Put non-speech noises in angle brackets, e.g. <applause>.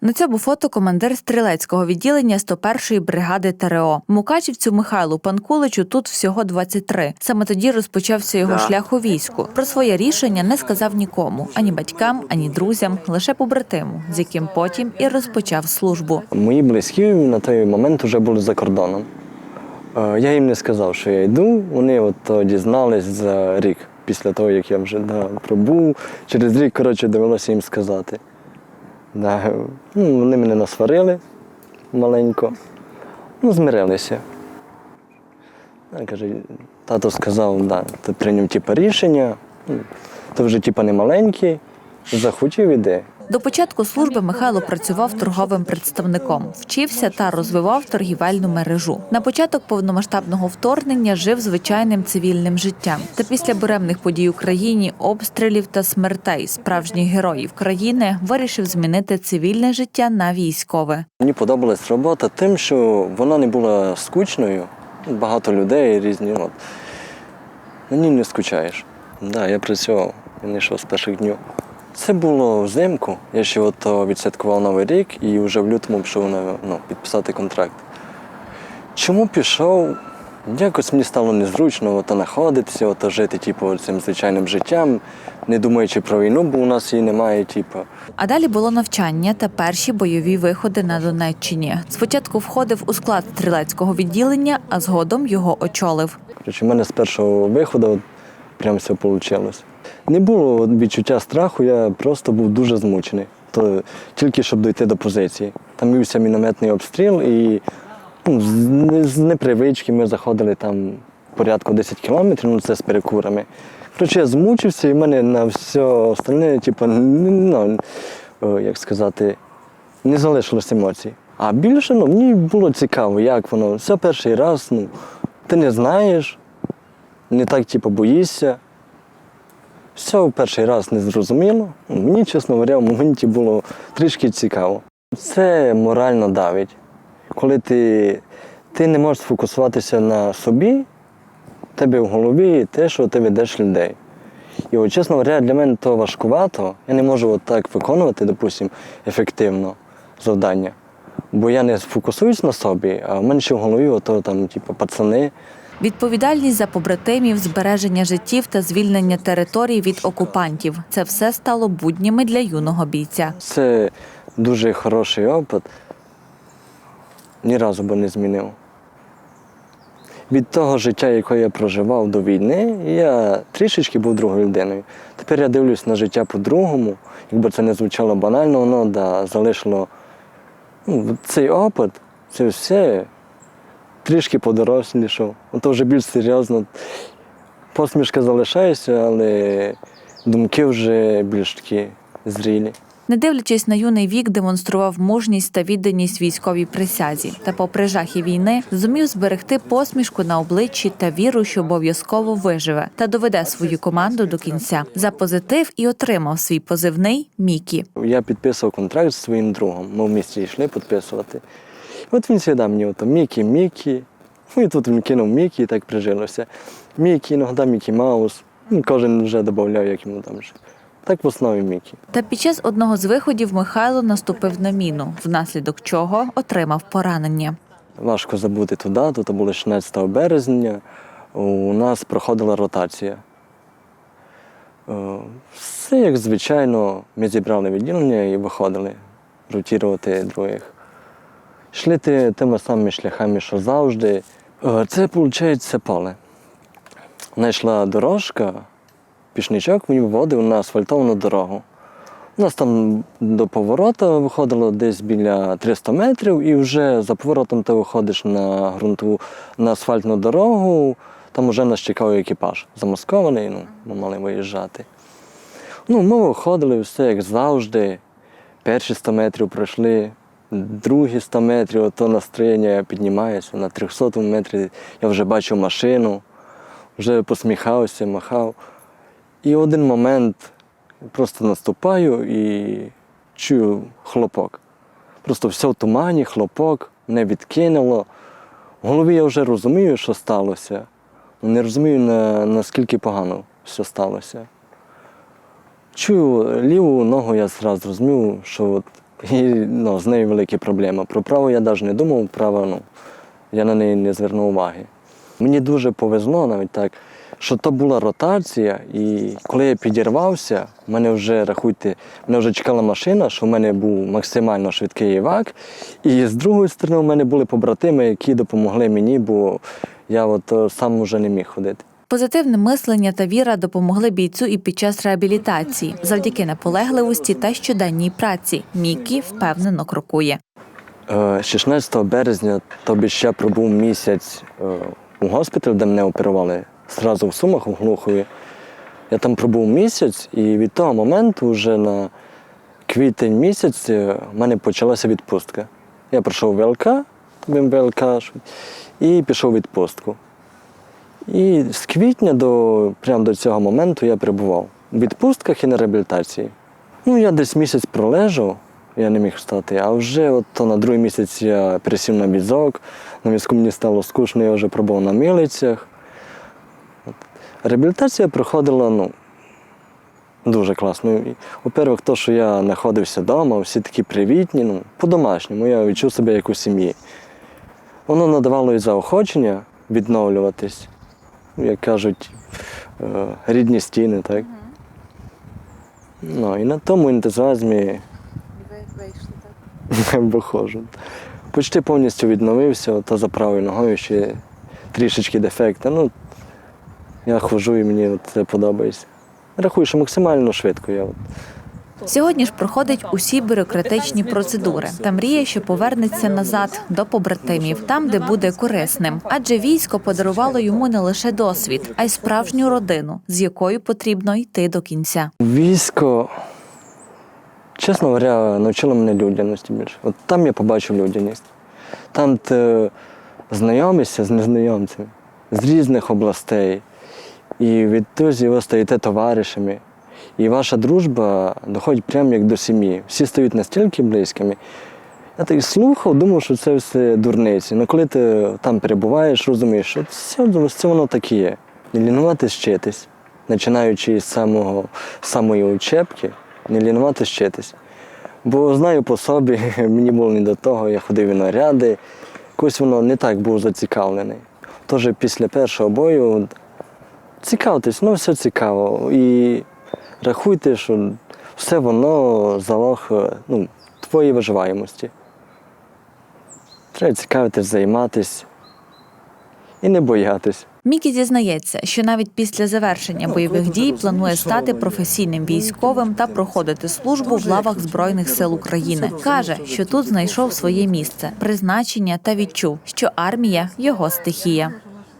На цьому фото командир стрілецького відділення 101-ї бригади ТРО. Мукачівцю Михайлу Панкуличу тут всього 23. Саме тоді розпочався його шлях у війську. Про своє рішення не сказав нікому ані батькам, ані друзям, лише побратиму, з яким потім і розпочав службу. Мої близькі на той момент вже були за кордоном. Е, Я їм не сказав, що я йду. Вони от дізнались за рік після того, як я вже да, пробув. Через рік, коротше, довелося їм сказати. Ну, вони мене насварили маленько. Ну, змирилися. Я кажу, тато сказав, да, ти прийняв типу, рішення, ну, ти вже типу, не маленький, захотів іди. До початку служби Михайло працював торговим представником, вчився та розвивав торгівельну мережу. На початок повномасштабного вторгнення жив звичайним цивільним життям. Та після буремних подій у країні, обстрілів та смертей справжніх героїв країни вирішив змінити цивільне життя на військове. Мені подобалась робота тим, що вона не була скучною. Багато людей різні. От. Ній не скучаєш. Да, я працював, я не йшов з перших днів. Це було взимку. Я ще от відсвяткував Новий рік і вже в лютому пішов на, ну, підписати контракт. Чому пішов? Якось мені стало незручно ото знаходитися, ото жити типу, цим звичайним життям, не думаючи про війну, бо у нас її немає. Типу. А далі було навчання та перші бойові виходи на Донеччині. Спочатку входив у склад стрілецького відділення, а згодом його очолив. В мене з першого виходу от прям все вийшло. Не було відчуття страху, я просто був дуже змучений. То тільки щоб дойти до позиції. Там вівся мінометний обстріл і ну, з, непривички ми заходили там порядку 10 кілометрів, ну це з перекурами. Коротше, я змучився і в мене на все остальне, типу, ну, як сказати, не залишилось емоцій. А більше ну, мені було цікаво, як воно. Все перший раз, ну, ти не знаєш, не так типу, боїшся. Все в перший раз не зрозуміло. Мені, чесно говоря, в моменті було трішки цікаво. Це морально давить. Коли ти, ти не можеш сфокусуватися на собі, тебе в голові те, що ти ведеш людей. І от, чесно говоря, для мене то важкувато. Я не можу от так виконувати, допустим, ефективно завдання. Бо я не сфокусуюсь на собі, а в мене ще в голові ото там, типу, пацани. Відповідальність за побратимів, збереження життів та звільнення територій від окупантів це все стало буднями для юного бійця. Це дуже хороший опит. Ні разу би не змінив. Від того життя, яке я проживав до війни, я трішечки був другою людиною. Тепер я дивлюсь на життя по-другому. Якби це не звучало банально, воно да, залишило ну, цей опит, це все трішки подорослішав. Ото вже більш серйозно. Посмішка залишається, але думки вже більш такі зрілі. Не дивлячись на юний вік, демонстрував мужність та відданість військовій присязі. Та, попри жахи війни, зумів зберегти посмішку на обличчі та віру, що обов'язково виживе та доведе свою команду до кінця. За позитив і отримав свій позивний Мікі. Я підписував контракт з своїм другом. Ми в місті йшли підписувати. От він сідав мені ото Мікі, Мікі. Ну і тут він кинув Мікі і так прижилося. Мікі, іноді Мікі Маус. Ну, Кожен вже додавав, як йому там вже. Так в основі Мікі. Та під час одного з виходів Михайло наступив на міну, внаслідок чого отримав поранення. Важко забути ту дату, то було 16 березня. У нас проходила ротація. Е, Все як звичайно, ми зібрали відділення і виходили ротувати других. Йшли ти- тими самими шляхами, що завжди. Е, Це, виходить, поле. Знайшла дорожка, пішничок мені виводив на асфальтовану дорогу. У нас там до поворота виходило десь біля 300 метрів, і вже за поворотом ти виходиш на ґрунтову на асфальтну дорогу, там вже нас чекав екіпаж замаскований, ну, ми мали виїжджати. Ну, ми виходили, все як завжди. Перші 100 метрів пройшли, другі 100 метрів, то настроєння піднімається. На 300 метрі я вже бачив машину, вже посміхався, махав. І один момент просто наступаю і чую хлопок. Просто все в тумані, хлопок, мене відкинуло. В голові я вже розумію, що сталося. Не розумію, на, наскільки погано все сталося. Чую ліву ногу, я зразу зрозумів, що от І ну, з нею великі проблеми. Про право я навіть не думав, право ну, я на неї не звернув уваги. Мені дуже повезло навіть так, що то була ротація, і коли я підірвався, мене вже, рахуйте, мене вже чекала машина, що в мене був максимально швидкий івак. І з другої сторони, у мене були побратими, які допомогли мені, бо я от е, сам вже не міг ходити. Позитивне мислення та віра допомогли бійцю і під час реабілітації. Завдяки наполегливості та щоденній праці Мікі впевнено крокує. Е, 16 березня тобі ще пробув місяць е, у госпіталі, де мене оперували зразу в Сумах, у Глухові. Я там пробув місяць, і від того моменту, вже на квітень місяць, е, в мене почалася відпустка. Я пройшов ВЛК, ВЛК, і пішов відпустку. І з квітня до, прямо до цього моменту я перебував у відпустках і на реабілітації. Ну, я десь місяць пролежав, я не міг встати, а вже от то на другий місяць я пересів на візок, на візку мені стало скучно, я вже пробував на милицях. Реабілітація проходила ну, дуже класно. По-перше, то, що я знаходився вдома, всі такі привітні, ну, по-домашньому, я відчув себе як у сім'ї. Воно надавало і заохочення відновлюватись, як кажуть, е, рідні стіни, так? Ну, і на тому ентузіазмі <laughs> виходжу. Почти повністю відновився, та за правою ногою ще трішечки дефекти. Ну, я ходжу і мені це подобається. Рахую, що максимально швидко я. От. Сьогодні ж проходить усі бюрократичні процедури та мріє, що повернеться назад до побратимів, там, де буде корисним. Адже військо подарувало йому не лише досвід, а й справжню родину, з якою потрібно йти до кінця. Військо, чесно говоря, навчило мене людяності більше. От там я побачив людяність. Там ти знайомишся з незнайомцями з різних областей. І відтоді ви стаєте товаришами. І ваша дружба доходить прямо як до сім'ї. Всі стають настільки близькими. Я так слухав, думав, що це все дурниці. Але коли ти там перебуваєш, розумієш, що це, це воно таке є. Не лінуватись вчитись, починаючи з самого, самої учебки, не лінуватись вчитись. Бо знаю по собі, <laughs> мені було не до того, я ходив і наряди, якось воно не так був зацікавлений. Тож після першого бою цікавтесь, ну все цікаво. І рахуйте, що все воно залог е, ну, твоєї виживаємості. Треба цікавитись, займатись і не боятись. Мікі зізнається, що навіть після завершення бойових дій планує стати професійним військовим та проходити службу в лавах збройних сил України. каже, що тут знайшов своє місце, призначення та відчув, що армія його стихія.